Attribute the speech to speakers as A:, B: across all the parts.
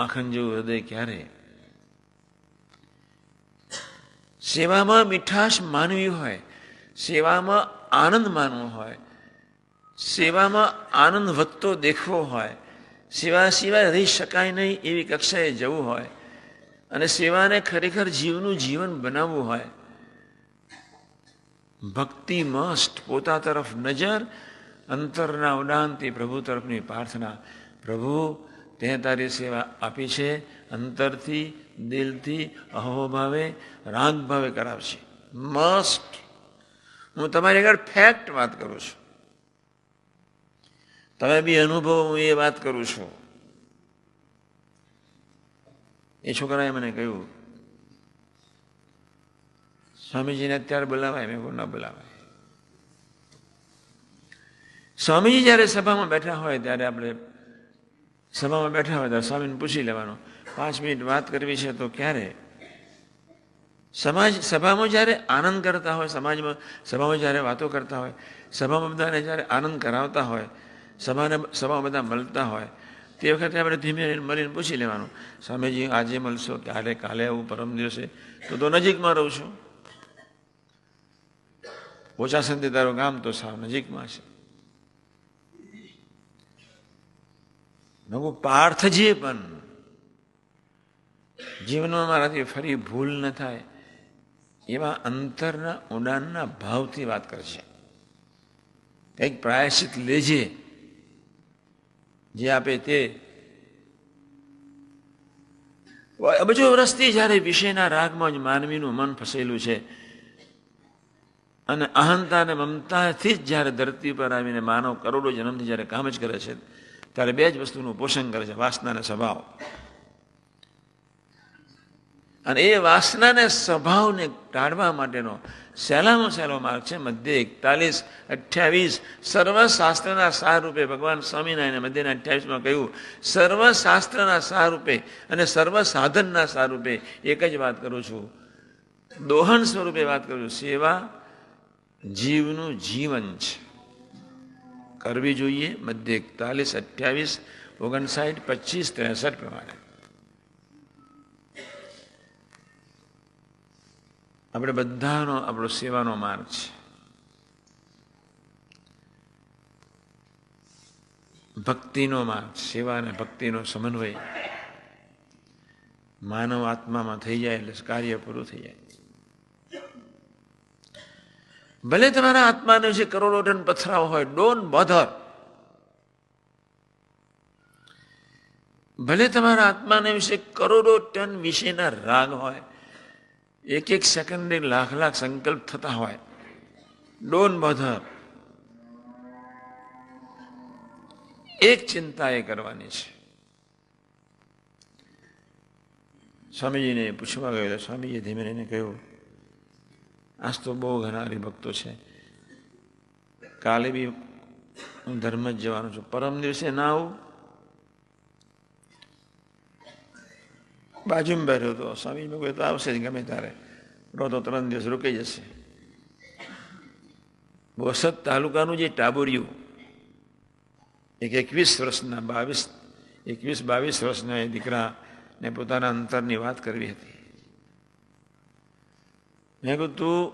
A: માખણ જેવું હૃદય ક્યારે? સેવામાં મીઠાશ માનવી હોય, સેવામાં આનંદ માનવો હોય, સેવામાં આનંદ વધતો દેખવો હોય, સેવા સિવાય રહી શકાય નહીં એવી કક્ષાએ જવું હોય અને સેવાને ખરેખર જીવનું જીવન બનાવવું હોય, ભક્તિ મસ્ત પોતા તરફ નજર, અંતરના ઉડાનથી પ્રભુ તરફની પ્રાર્થના. પ્રભુ તે તારી સેવા આપી છે, અંતરથી, દિલથી, અહોભાવે, રાગભાવે કરાવશે. મસ્ટ હું તમારી આગળ ફેક્ટ વાત કરું છું. તમે બી અનુભવ, હું એ વાત કરું છું. એ છોકરાએ મને કહ્યું, સ્વામીજીને અત્યારે બોલાવાય, મેં ન બોલાવાય. સ્વામીજી જ્યારે સભામાં બેઠા હોય, ત્યારે આપણે સભામાં બેઠા હોય તો સ્વામીને પૂછી લેવાનું, પાંચ મિનિટ વાત કરવી છે તો ક્યારે? સમાજ, સભામાં જ્યારે આનંદ કરતા હોય, સમાજમાં, સભામાં જ્યારે વાતો કરતા હોય, સભામાં બધાને જ્યારે આનંદ કરાવતા હોય, સભાને, સભામાં બધા મળતા હોય, તે વખતે આપણે ધીમે મળીને પૂછી લેવાનું, સ્વામીજી, આજે મળશો? ક્યારે? કાલે આવું પરમ દિવસે? તો તો નજીકમાં રહું છું. ઓછા સંધિ તારું ગામ તો સાવ નજીકમાં છે. નવું જે પણ જીવનમાં મારાથી ફરી ભૂલ ન થાય. એવા અંતરના, ઉડાનના ભાવથી વાત કરશે કંઈક પ્રાયશ્ચિત લેજે જે આપે તે અબજો વર્ષથી જ્યારે વિષયના રાગમાં જ માનવીનું મન ફસેલું છે અને અહંતા અને મમતાથી જ જ્યારે ધરતી પર આવીને માનવ કરોડો જન્મથી જ્યારે કામ જ કરે છે ત્યારે બે જ વસ્તુનું પોષણ કરે છે, વાસનાના સ્વભાવ. અને એ વાસનાને સ્વભાવને ટાળવા માટેનો સહેલામાં સહેલો માર્ગ છે, મધ્ય એકતાલીસ, અઠ્યાવીસ, સર્વશાસ્ત્રના સાર રૂપે ભગવાન સ્વામિનારાયણ મધ્યના અઠ્યાવીસમાં કહ્યું, સર્વશાસ્ત્રના સાર રૂપે અને સર્વ સાધનના સાર રૂપે એક જ વાત કરું છું. દોહન સ્વરૂપે વાત કરું છું. સેવા જીવનું જીવન છે. કરવી જોઈએ. મધ્ય એકતાલીસ, અઠ્યાવીસ, ઓગણસાઠ, પચીસ, ત્રેસઠ પ્રમાણે. આપણે બધાનો આપણો સેવાનો માર્ગ છે. ભક્તિનો માર્ગ, સેવા અને ભક્તિનો સમન્વય. માનવ આત્મામાં થઈ જાય એટલે કાર્ય પૂરું થઈ જાય. ભલે તમારા આત્માને વિશે કરોડો ટન પથરાવ હોય ડોન બોધર ભલે તમારા આત્માને વિશે કરોડો ટન વિશેના રાગ હોય એક એક સેકન્ડે લાખ લાખ સંકલ્પ થતા હોય ડોન બોધર એક ચિંતા એ કરવાની છે. સ્વામીજીને પૂછવા ગયો સ્વામીજી ધીમે ધીમે કહ્યું આજ તો બહુ ઘણા હરિભક્તો છે. કાલે બી હું ધર્મ જ જવાનું છું. પરમ દિવસે ના આવું? બાજુમાં બેઠો હતો સ્વામી કોઈ તો આવશે જ ગમે ત્યારે. રો તો ત્રણ દિવસ રોકાઈ જશે. બોસદ તાલુકાનું જે ટાબુરિયું, એક એકવીસ વર્ષના બાવીસ, એકવીસ બાવીસ વર્ષના એ દીકરાને પોતાના અંતરની વાત કરવી હતી. મેં કહું તું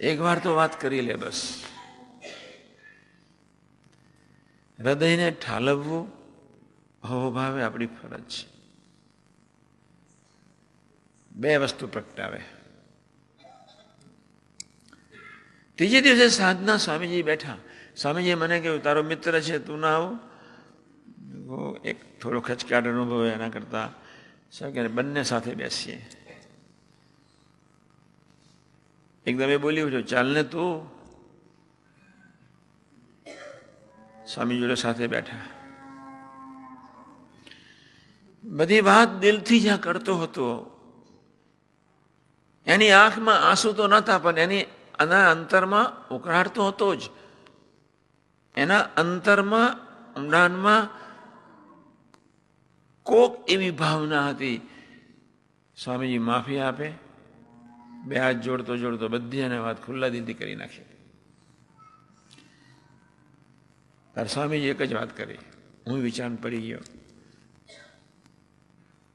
A: એક વાર તો વાત કરી લે બસ. હૃદયને ઠાલવવું અહોભાવે આપણી ફરજ છે. બે વસ્તુ પ્રગટાવે. ત્રીજે દિવસે સાધના સ્વામીજી બેઠા. સ્વામીજીએ મને કહ્યું, તારો મિત્ર છે, તું ના આવું. એક થોડો ખચકાટ અનુભવ એના કરતા. શું કે બંને સાથે બેસીએ. એકદમ એ બોલી ઉઠ્યો ચાલને તું. સ્વામી જોડે સાથે બેઠા. બધી વાત દિલથી જ્યાં કરતો હતો. એની આંખમાં આંસુ તો નતા પણ એની આના અંતરમાં ઉકળાટતો હતો જ. એના અંતરમાં, ઊંડાણમાં કોક એવી ભાવના હતી. સ્વામીજી માફી આપે. બે હાથ જોડતો જોડતો બધી એને વાત ખુલ્લા દિલથી કરી નાખી. તાર સ્વામીજી એક જ વાત કરી. હું વિચાર પડી ગયો.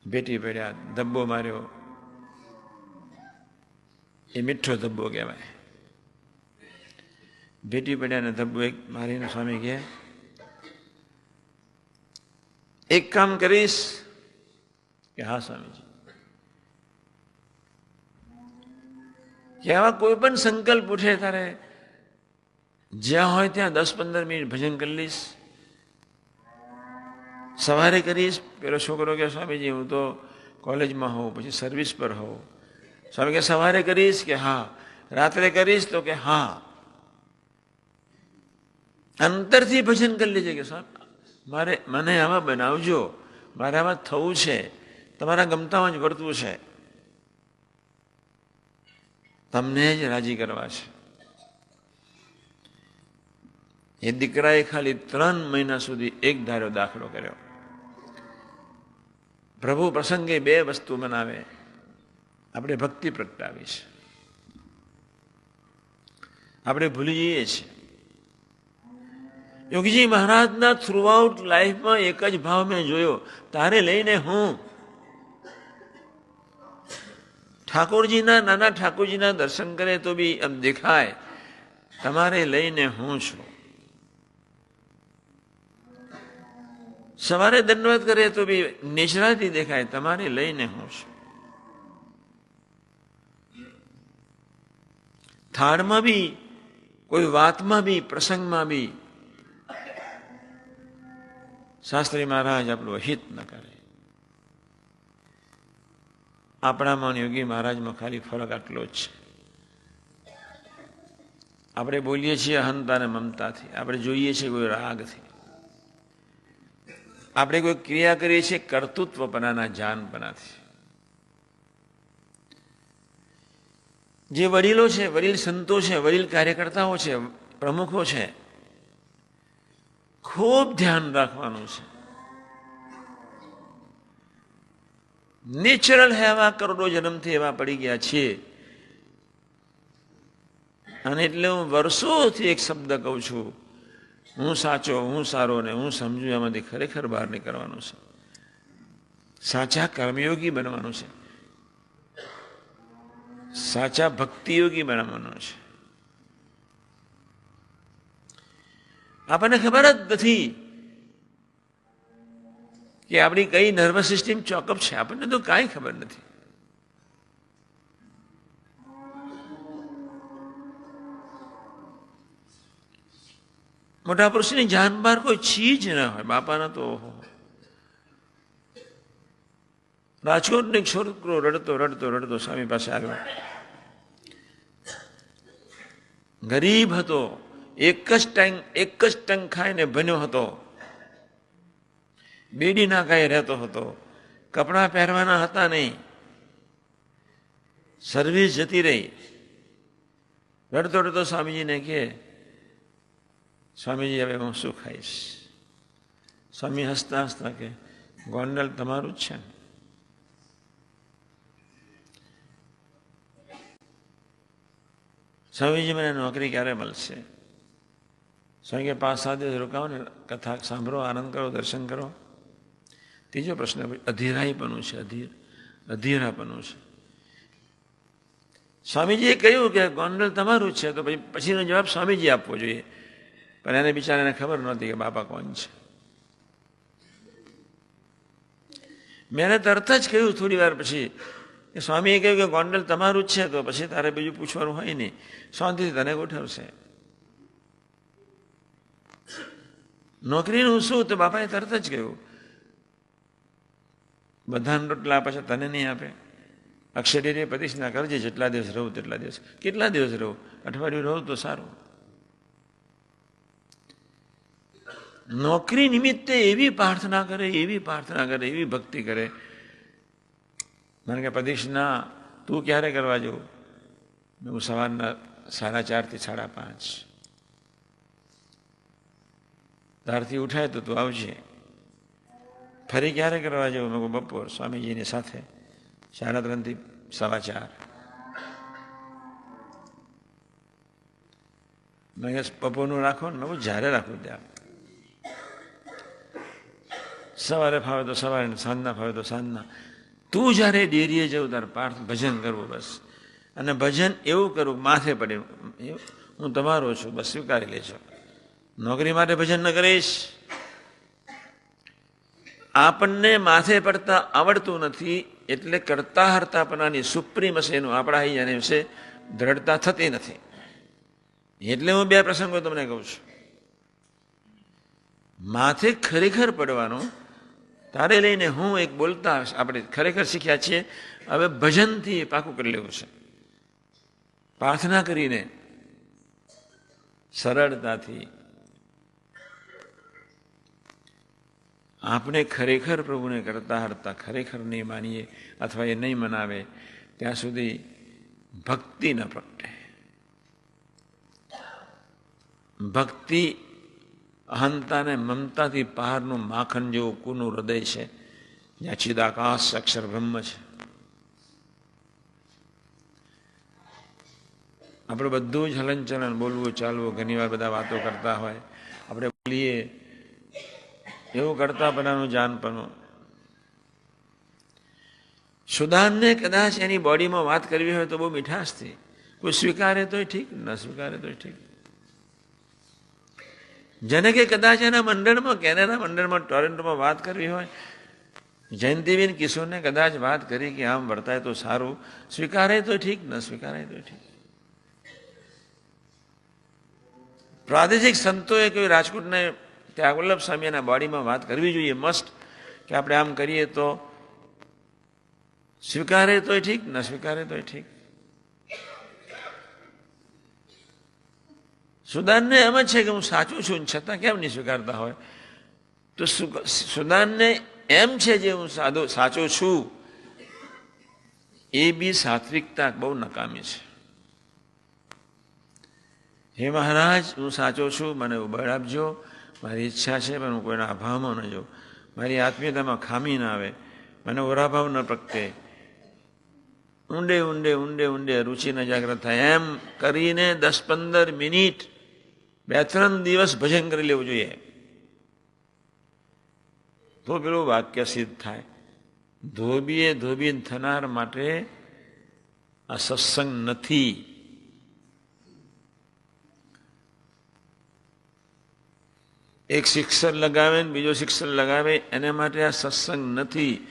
A: ભેટી પડ્યા, ધબ્બો માર્યો. એ મીઠો ધબ્બો કહેવાય. ભેટી પડ્યા ને ધબ્બો એક મારીને સ્વામી કહે, એક કામ કરીશ. કે હા સ્વામીજી. આવા કોઈ પણ સંકલ્પ ઉઠે તારે જ્યાં હોય ત્યાં દસ પંદર મિનિટ ભજન કરી લઈશ. સવારે કરીશ, પેલો છોકરો કે, સ્વામીજી, હું તો કોલેજમાં હોઉં, પછી સર્વિસ પર હોઉં. સ્વામી કે, સવારે કરીશ? કે, હા. રાત્રે કરીશ તો કે, હા. અંતરથી ભજન કરી લેજે કે સાહેબ મારે, મને આમાં બનાવજો. મારે આમાં થવું છે. તમારા ગમતામાં જ વર્તવું છે. તમને જ રાજી કરવા છે. એ દીકરાએ ખાલી ત્રણ મહિના સુધી એક ધાર્યો દાખલો કર્યો. પ્રભુ પ્રસંગે બે વસ્તુ બનાવે આપણે ભક્તિ પ્રગટાવી છે આપણે ભૂલી જઈએ છીએ. યોગીજી મહારાજના થ્રુઆઉટ લાઈફમાં એક જ ભાવ મેં જોયો. તારે લઈને હું ઠાકોરજીના નાના ઠાકોરજીના દર્શન કરે તો બી એમ દેખાય. તમારે લઈને હું છું? સવારે દંડવત કરે તો બી નેચરાથી દેખાય. તમારે લઈને હું છું? થાળમાં બી, કોઈ વાતમાં બી, પ્રસંગમાં બી શાસ્ત્રી મહારાજ આપણું હિત ન કરે. આપણામાં યોગી મહારાજમાં ખાલી ફરક આટલો જ છે. આપણે બોલીએ છીએ અહંતા અને મમતાથી. આપણે જોઈએ છીએ કોઈ રાગથી. આપણે કોઈ ક્રિયા કરીએ છીએ કર્તૃત્વપણાના જાનપણાથી. જે વડીલો છે, વડીલ સંતો છે, વડીલ કાર્યકર્તાઓ છે, પ્રમુખો છે, ખૂબ ધ્યાન રાખવાનું છે. નેચરલ હેવા કરોડો જન્મથી એવા પડી ગયા છે. અને એટલે હું વર્ષોથી એક શબ્દ કહું છું, હું સાચો, હું સારો ને હું સમજુ, એમાંથી ખરેખર બહાર નીકળવાનું છે. સાચા કર્મયોગી બનવાનું છે. સાચા ભક્તિયોગી બનવાનું છે. આપણને ખબર જ નથી કે આપણી કઈ નર્વસ સિસ્ટમ ચોકઅપ છે? આપણને તો કાંઈ ખબર નથી. મોટા પુરુષની જાન બહાર કોઈ ચીજ ના હોય. બાપાના તો રાજકોટનો એક છોકરો રડતો રડતો રડતો સ્વામી પાસે આવ્યો. ગરીબ હતો. એક જ ટાઈમ એક જ ટંક ખાઈને બન્યો હતો. બેડી ના કાંઈ રહેતો હતો. કપડાં પહેરવાના હતા નહીં. સર્વિસ જતી રહી. રડતો રડતો સ્વામીજીને કે સ્વામીજી, હવે હું શું ખાઈશ? સ્વામી હસતા હસતા કે ગોંડલ તમારું જ છે. સ્વામીજી, મને નોકરી ક્યારે મળશે? સ્વામી કે પાંચ, સાત દિવસ રોકાવો ને, કથા સાંભળો, આનંદ કરો, દર્શન કરો. ત્રીજો પ્રશ્ન અધીરાઈપણું છે, અધીર, અધીરાપણું છે. સ્વામીજીએ કહ્યું કે ગોંડલ તમારું છે, તો પછી, પછીનો જવાબ સ્વામીજી આપવો જોઈએ. પણ એને બિચારાને ખબર નહોતી કે બાપા કોણ છે. મેં તરત જ કહ્યું થોડી વાર પછી કે સ્વામીએ કહ્યું કે ગોંડલ તમારું જ છે, તો પછી તારે બીજું પૂછવાનું હોય નહીં. શાંતિથી તને ગોઠવશે. નોકરીનું શું? તો બાપાએ તરત જ કહ્યું. બધાને રોટલા આપે છે તને નહીં આપે. અક્ષરીને પ્રતિષ્ઠા કરજે, જેટલા દિવસ રહું તેટલા દિવસ. કેટલા દિવસ રહું? અઠવાડિયું રહું તો સારું. નોકરી નિમિત્તે એવી પ્રાર્થના કરે, એવી પ્રાર્થના કરે, એવી ભક્તિ કરે. મને કે પ્રદીક્ષના તું ક્યારે કરવા જવું હું સવારના સાડા ચારથી સાડા પાંચ. ત્યારથી ઉઠાય તો તું આવજે. ફરી ક્યારે કરવા જવું? મેં બપોર, સ્વામીજીની સાથે. સાડા ત્રણથી સવા ચાર. મેં બપોરનું રાખો ને? બહુ જ્યારે રાખું ત્યાં. સવારે ફાવે તો સવારે સાંજના ફાવે તો સાંજના. તું જ્યારે ડેરીએ જવું તારે પાર્થ ભજન કરવું બસ. અને ભજન એવું કરવું માથે પડે. હું તમારો છું, બસ સ્વીકારી લેજો. નોકરી માટે ભજન ન કરીશ. આપણને માથે પડતા આવડતું નથી, એટલે કરતા હરતાપણાની હશે એનું આપણા અહીંયાને વિશે દ્રઢતા થતી નથી. એટલે હું બે પ્રસંગો તમને કહું છું. માથે ખરેખર પડવાનું, તારે લઈને હું એક બોલતા આપણે ખરેખર શીખ્યા છીએ, હવે ભજનથી એ પાકું કરી લેવું છે. પ્રાર્થના કરીને સરળતાથી આપણે ખરેખર પ્રભુને કરતા હરતા ખરેખર નહીં માનીએ અથવા એ નહીં મનાવે, ત્યાં સુધી ભક્તિ ન પ્રગટે. ભક્તિ અહંતાને મમતાથી પહાડનું માખણ જેવું કુનું હૃદય છે, જ્યાં ચિદાકાશ અક્ષર બ્રહ્મ છે. આપણે બધું જ હલનચલન બોલવું, ચાલવું, ઘણીવાર બધા વાતો કરતા હોય. આપણે બોલીએ એવું કરતા બધાનું જાનપણું સુદાનને કદાચ એની બોડીમાં વાત કરવી હોય તો બહુ મીઠાશથી કોઈ સ્વીકારે તોય ઠીક, ન સ્વીકારે તોય ઠીક. જેને કે કદાચ એના મંડળમાં કેનેડા મંડળમાં, ટોરેન્ટોમાં વાત કરવી હોય જયંતિબેન કિશોરને કદાચ વાત કરી કે આમ વર્તાય તો સારું, સ્વીકારે તો ઠીક, ન સ્વીકારે તો ઠીક. પ્રાદેશિક સંતોએ કોઈ રાજકોટને ત્યાં વલ્લભ સ્વામીના બોડીમાં વાત કરવી જોઈએ મસ્ટ કે આપણે આમ કરીએ તો સ્વીકારે તોય ઠીક, ન સ્વીકારે તોય ઠીક. સુદાનને એમ જ છે કે હું સાચું છું છતાં કેમ નહીં સ્વીકારતા હોય? તો સુદાનને એમ છે જે હું સાદો, સાચો છું, એ બી સાત્વિકતા બહુ નકામી છે. હે મહારાજ, હું સાચો છું, મને ઉબળ આપજો. મારી ઈચ્છા છે, પણ હું કોઈના અભાવમાં ન જાઉં. મારી આત્મીયતામાં ખામી ના આવે. મને ઓરાભાવ ન પ્રગટે. ઊંડે ઊંડે ઊંડે ઊંડે રુચિ ન જાગ્રત થાય. એમ કરીને દસ પંદર મિનિટ બે ત્રણ દિવસ ભજન કરી લેવું જોઈએ. તો પેલું વાક્ય સિદ્ધ થાય. ધોબીએ ધોબી થનાર માટે આ સત્સંગ નથી. એક શિક્ષક લગાવે ને બીજો શિક્ષક લગાવે, એના માટે આ સત્સંગ નથી.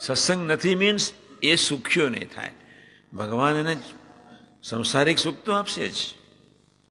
A: સત્સંગ નથી મીન્સ એ સુખ્યો નહીં થાય. ભગવાન એને સંસારિક સુખ તો આપશે જ.